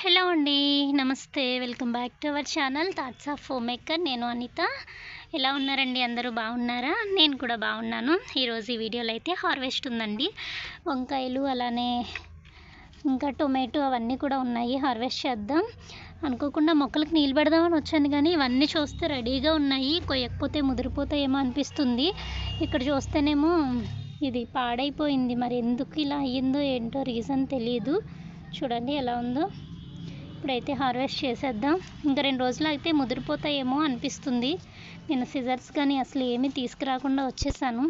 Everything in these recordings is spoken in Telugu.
హలో అండి నమస్తే. Welcome back to our channel thoughts of home maker. నేను అనిత. ఎలా ఉన్నారండి అందరూ? బాగున్నారా? నేను కూడా బాగున్నాను. ఈరోజు ఈ వీడియోలో అయితే హార్వెస్ట్ ఉందండి. వంకాయలు అలానే ఇంకా టొమాటో అవన్నీ కూడా ఉన్నాయి. హార్వెస్ట్ చేద్దాం. అనుకోకుండా మొక్కలకు నీళ్ళు పెడదామని వచ్చాను కానీ ఇవన్నీ చూస్తే రెడీగా ఉన్నాయి. కొయ్యకపోతే ముదిరిపోతాయేమో అనిపిస్తుంది. ఇక్కడ చూస్తేనేమో ఇది పాడైపోయింది. మరి ఎందుకు ఇలా అయ్యిందో ఏంటో రీజన్ తెలియదు చూడండి ఎలా ఉందో. ఇప్పుడైతే హార్వెస్ట్ చేసేద్దాం. ఇంకా రెండు రోజులు అయితే ముదిరిపోతాయేమో అనిపిస్తుంది. నేను సిజర్స్ కానీ అసలు ఏమీ తీసుకురాకుండా వచ్చేసాను.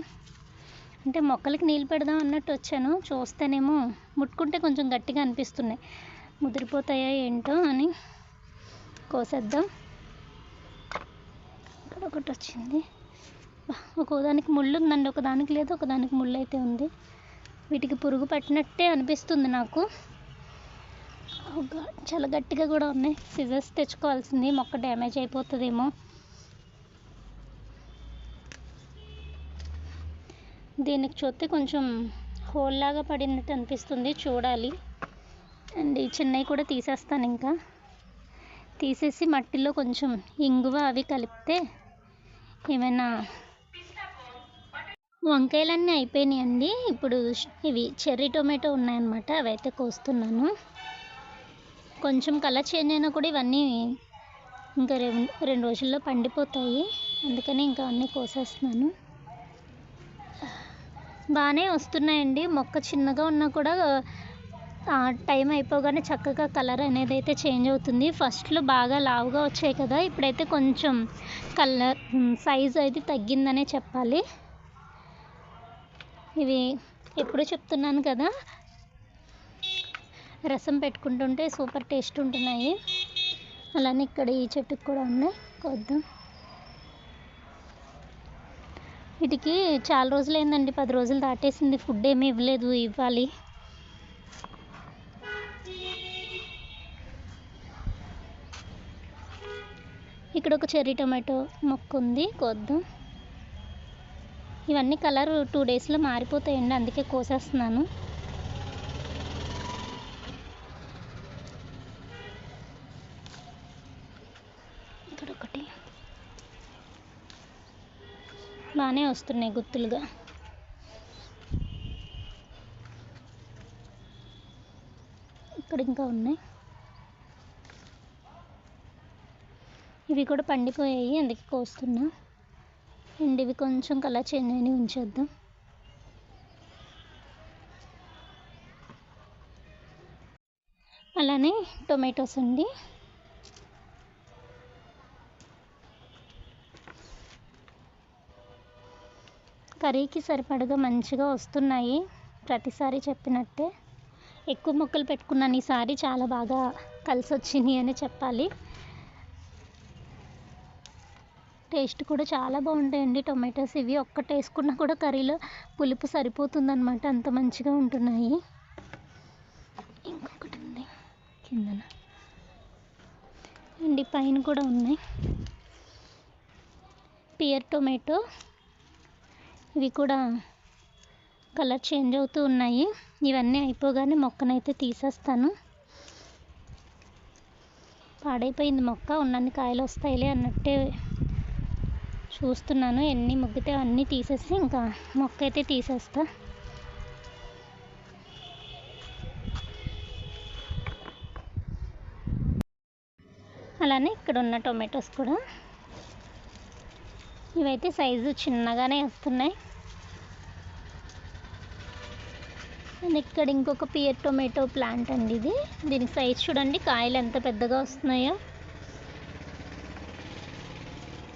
అంటే మొక్కలకి నీళ్ళు పెడదాం అన్నట్టు వచ్చాను. చూస్తేనేమో ముట్టుకుంటే కొంచెం గట్టిగా అనిపిస్తున్నాయి. ముదిరిపోతాయా ఏంటో అని కోసేద్దాం. ఇక్కడ ఒకటి వచ్చింది. ఒకదానికి ముళ్ళు ఉందండి. ఒకదానికి లేదు ఒకదానికి ముళ్ళు అయితే ఉంది. వీటికి పురుగు పట్టినట్టే అనిపిస్తుంది నాకు. చాలా గట్టిగా కూడా ఉన్నాయి. సిజర్స్ తెచ్చుకోవాల్సింది. మొక్క డ్యామేజ్ అయిపోతుందేమో. దీనికి చూస్తే కొంచెం హోల్ లాగా పడినట్టు అనిపిస్తుంది. చూడాలి. అండ్ ఈ చిన్నవి కూడా తీసేస్తాను ఇంకా. తీసేసి మట్టిలో కొంచెం ఇంగువ అవి కలిపితే ఏమైనా వంకాయలన్నీ అయిపోయినాయండి. ఇప్పుడు ఇవి చెర్రీ టొమాటో ఉన్నాయన్నమాట. అవి అయితే కోస్తున్నాను. కొంచెం కలర్ చేంజ్ అయినా కూడా ఇవన్నీ ఇంకా రెండు రెండు రోజుల్లో పండిపోతాయి. అందుకని ఇంకా అన్నీ కోసేస్తున్నాను. బాగానే వస్తున్నాయండి. మొక్క చిన్నగా ఉన్నా కూడా టైం అయిపోగానే చక్కగా కలర్ అనేది అయితే చేంజ్ అవుతుంది. ఫస్ట్లో బాగా లావుగా వచ్చాయి కదా ఇప్పుడైతే కొంచెం కలర్ సైజు అయితే తగ్గిందనే చెప్పాలి. ఇవి ఎప్పుడు చెప్తున్నాను కదా రసం పెట్టుకుంటుంటే సూపర్ టేస్ట్ ఉంటున్నాయి. అలానే ఇక్కడ ఈ చెట్టుకు కూడా ఉన్నాయి. కొద్దాం. వీటికి చాలా రోజులు అయిందండి పది రోజులు దాటేసింది. ఫుడ్ ఏమీ ఇవ్వలేదు. ఇవ్వాలి. ఇక్కడ ఒక చెర్రీ టొమాటో మొక్క ఉంది. కొద్దాం. ఇవన్నీ కలర్ టూ డేస్లో మారిపోతాయండి. అందుకే కోసేస్తున్నాను ఇక్కడ ఒకటి బాగానే వస్తున్నాయి గుత్తులుగా. ఇక్కడ ఇంకా ఉన్నాయి. ఇవి కూడా పండిపోయాయి అందుకే కోస్తున్నా. అండ్ ఇవి కొంచెం కలర్ చేంజ్ అని ఉంచేద్దాం. అలానే టొమాటోస్ అండి. కర్రీకి సరిపడగా మంచిగా వస్తున్నాయి. ప్రతిసారి చెప్పినట్టే ఎక్కువ మొక్కలు పెట్టుకున్నాను. ఈసారి చాలా బాగా కలిసి వచ్చింది అని చెప్పాలి. టేస్ట్ కూడా చాలా బాగుంటాయండి టొమాటోస్. ఇవి ఒక్కటి వేసుకున్నా కూడా కర్రీలో పులుపు సరిపోతుందన్నమాట. అంత మంచిగా ఉంటున్నాయి. ఇంకొకటి ఉంది కిందన. అండి పైన కూడా ఉన్నాయి. పియర్ టొమాటో ఇవి కూడా కలర్ చేంజ్ అవుతూ ఉన్నాయి. ఇవన్నీ అయిపోగానే మొక్కనైతే తీసేస్తాను. పాడైపోయింది మొక్క ఉన్నన్ని కాయలు వస్తాయిలే అన్నట్టే చూస్తున్నాను. ఎన్ని ముగ్గితే అన్నీ తీసేసి ఇంకా మొక్క అయితే తీసేస్తా. అలానే ఇక్కడ ఉన్న టొమాటోస్ కూడా. ఇవైతే సైజు చిన్నగానే వస్తున్నాయి. అండ్ ఇక్కడ ఇంకొక పియర్ టొమాటో ప్లాంట్ అండి ఇది. దీని సైజ్ చూడండి కాయలు ఎంత పెద్దగా వస్తున్నాయో.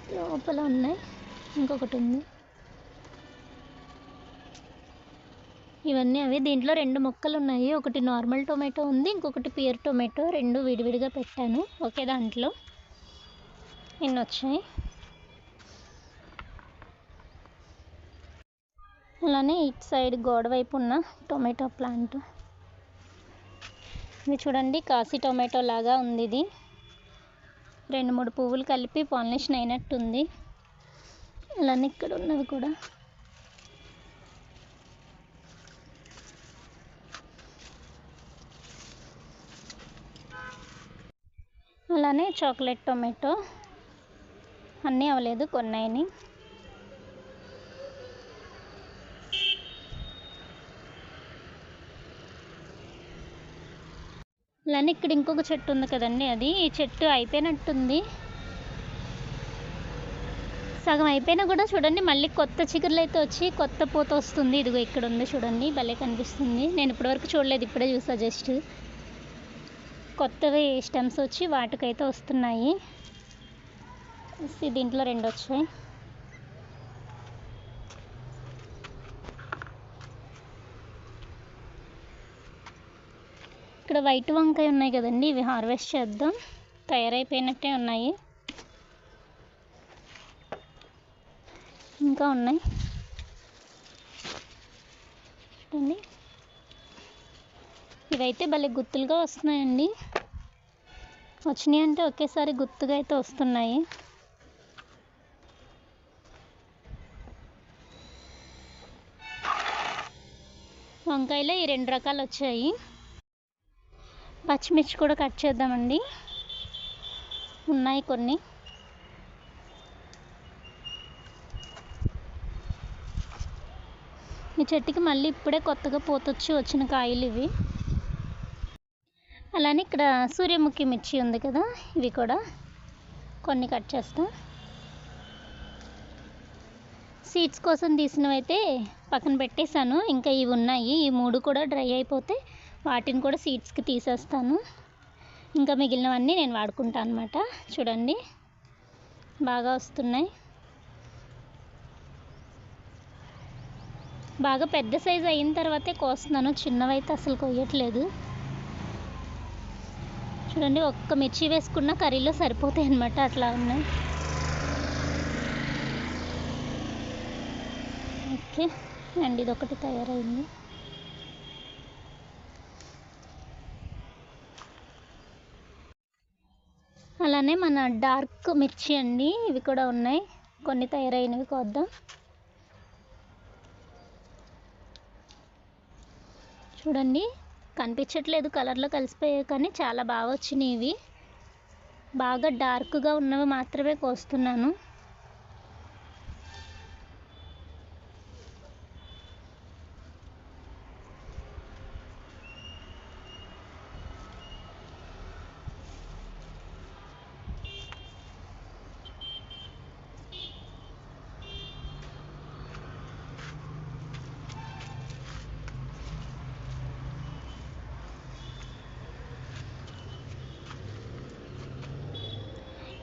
లోపల ఉన్నాయి. ఇంకొకటి ఉంది. ఇవన్నీ అవి. దీంట్లో రెండు మొక్కలు ఉన్నాయి. ఒకటి నార్మల్ టొమాటో ఉంది ఇంకొకటి పియర్ టొమాటో రెండు విడివిడిగా పెట్టాను. ఒకే దాంట్లో. ఎన్ని వచ్చాయి. అలానే ఇటు సైడ్ గోడ వైపు ఉన్న టొమాటో ప్లాంట్. ఇది చూడండి కాశీ టొమాటో లాగా ఉంది ఇది. రెండు మూడు పువ్వులు కలిపి పాలినేషన్ అయినట్టుంది. అలానే ఇక్కడ ఉన్నవి కూడా. అలానే చాక్లెట్ టొమాటో. అన్నీ అవ్వలేదు కొన్ని అయినాయి అలానే ఇక్కడ ఇంకొక చెట్టు ఉంది కదండి అది ఈ చెట్టు అయిపోయినట్టుంది. సగం అయిపోయినా కూడా చూడండి మళ్ళీ కొత్త చిగురులు అయితే వచ్చి కొత్త పూత వస్తుంది. ఇదిగో ఇక్కడ ఉంది చూడండి భలే కనిపిస్తుంది. నేను ఇప్పటివరకు చూడలేదు ఇప్పుడే చూసా జస్ట్. కొత్తవి స్టెమ్స్ వచ్చి వాటికైతే వస్తున్నాయి. దీంట్లో రెండు వచ్చాయి. ఇక్కడ వైట్ వంకాయ ఉన్నాయి కదండి ఇవి హార్వెస్ట్ చేద్దాం. తయారైపోయినట్టే ఉన్నాయి. ఇంకా ఉన్నాయి. చూడండి. ఇవైతే భలే గుత్తులుగా వస్తున్నాయండి. వచ్చినాయి అంటే ఒకేసారి గుత్తుగా అయితే వస్తున్నాయి. వంకాయలో ఈ రెండు రకాలు వచ్చాయి. పచ్చిమిర్చి కూడా కట్ చేద్దామండి. ఉన్నాయి కొన్ని. ఈ చెట్టుకి మళ్ళీ ఇప్పుడే కొత్తగా పోతొచ్చి వచ్చిన కాయలు ఇవి. అలానే ఇక్కడ సూర్యముఖి మిర్చి ఉంది కదా ఇవి కూడా కొన్ని కట్ చేస్తాం. సీడ్స్ కోసం తీసినవైతే పక్కన పెట్టేశాను ఇంకా ఇవి ఉన్నాయి ఈ మూడు కూడా డ్రై అయిపోతే వాటిని కూడా సీడ్స్కి తీసేస్తాను. ఇంకా మిగిలినవన్నీ నేను వాడుకుంటాను అనమాట చూడండి. బాగా వస్తున్నాయి. బాగా పెద్ద సైజు అయిన తర్వాతే కోస్తున్నాను. చిన్నవైతే అసలు కొయ్యట్లేదు. చూడండి ఒక్క మిర్చి వేసుకున్న కర్రీలో సరిపోతాయి అనమాట అట్లా ఉన్నాయి. ఓకే. అండ్ ఇది ఒకటి తయారైంది. అలానే మన డార్క్ మిర్చి అండి ఇవి కూడా ఉన్నాయి. కొన్ని తయారైనవి కొద్దాం. చూడండి కనిపించట్లేదు కలర్లో కలిసిపోయాయి కానీ చాలా బాగా వచ్చినాయి ఇవి. బాగా డార్క్గా ఉన్నవి మాత్రమే కోస్తున్నాను.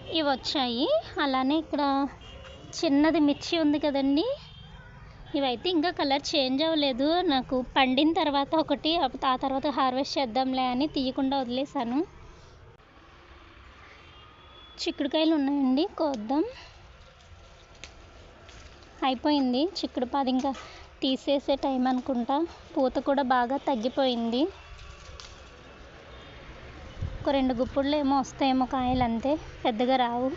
ఇవి వచ్చాయి. అలానే ఇక్కడ చిన్నది మిర్చి ఉంది కదండి. ఇవైతే ఇంకా కలర్ చేంజ్ అవ్వలేదు. నాకు పండిన తర్వాత ఒకటి ఆ తర్వాత హార్వెస్ట్ చేద్దాంలే అని తీయకుండా వదిలేసాను చిక్కుడుకాయలు ఉన్నాయండి కోద్దాం. అయిపోయింది. చిక్కుడు పాది ఇంకా తీసేసే టైం అనుకుంటా. పూత కూడా బాగా తగ్గిపోయింది. ఒక రెండు గుప్పుళ్ళు ఏమో వస్తాయేమో కాయలు అంతే పెద్దగా రావు.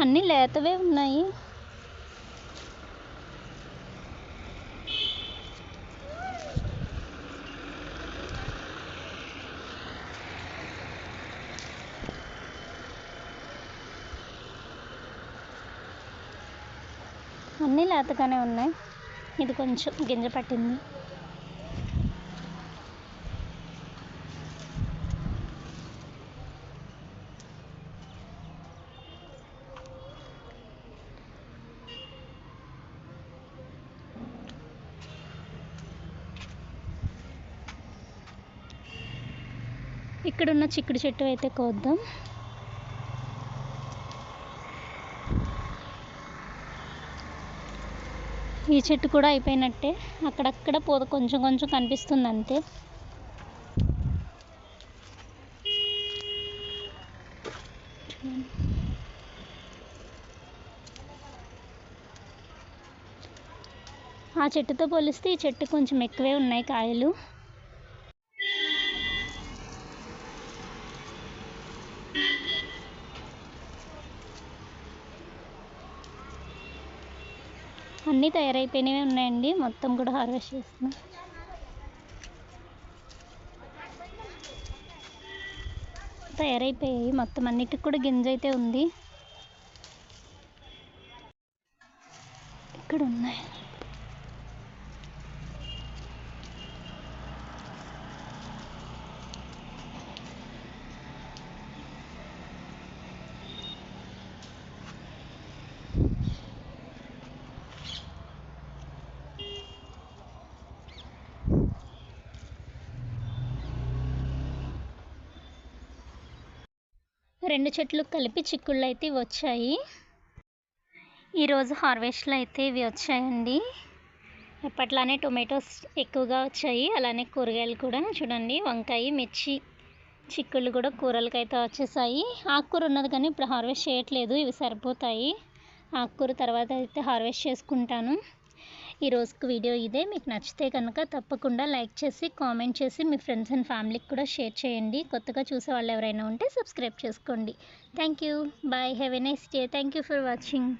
అన్నీ లేతవే ఉన్నాయి. అన్నీ లేతగానే ఉన్నాయి. ఇది కొంచెం గింజ పట్టింది. ఇక్కడ ఉన్న చిక్కుడు చెట్టు అయితే కోద్దాం. ఈ చెట్టు కూడా అయిపోయినట్టే. అక్కడక్కడ పూత కొంచెం కొంచెం కనిపిస్తుంది అంతే. ఆ చెట్టుతో పోలిస్తే ఈ చెట్టు కొంచెం ఎక్కువే ఉన్నాయి కాయలు. అన్నీ తయారైపోయినవే ఉన్నాయండి. మొత్తం కూడా హార్వెస్ట్ చేస్తున్నాం. తయారైపోయాయి. మొత్తం అన్నిటికి కూడా గింజ అయితే ఉంది. ఇక్కడ ఉన్నాయి రెండు చెట్లు కలిపి చిక్కుళ్ళు అయితే వచ్చాయి. ఈరోజు హార్వెస్ట్లో అయితే ఇవి వచ్చాయండి. ఎప్పట్లానే టొమాటోస్ ఎక్కువగా వచ్చాయి. అలానే కూరగాయలు కూడా చూడండి వంకాయ మిర్చి చిక్కుళ్ళు కూడా కూరలకు అయితే వచ్చేసాయి. ఆకుకూర ఉన్నది కానీ ఇప్పుడు హార్వెస్ట్ చేయట్లేదు ఇవి సరిపోతాయి. ఆకుకూర తర్వాత అయితే హార్వెస్ట్ చేసుకుంటాను. ఈ వీడియో ఇదే. మీకు నచ్చితే కనుక తప్పకుండా లైక్ చేసి కామెంట్ చేసి మీ ఫ్రెండ్స్ అండ్ ఫ్యామిలీకి కూడా షేర్ చేయండి. కొత్తగా చూసే వాళ్ళు ఎవరైనా ఉంటే సబ్స్క్రైబ్ చేసుకోండి. Thank you. Bye. Have a nice day. Thank you for watching.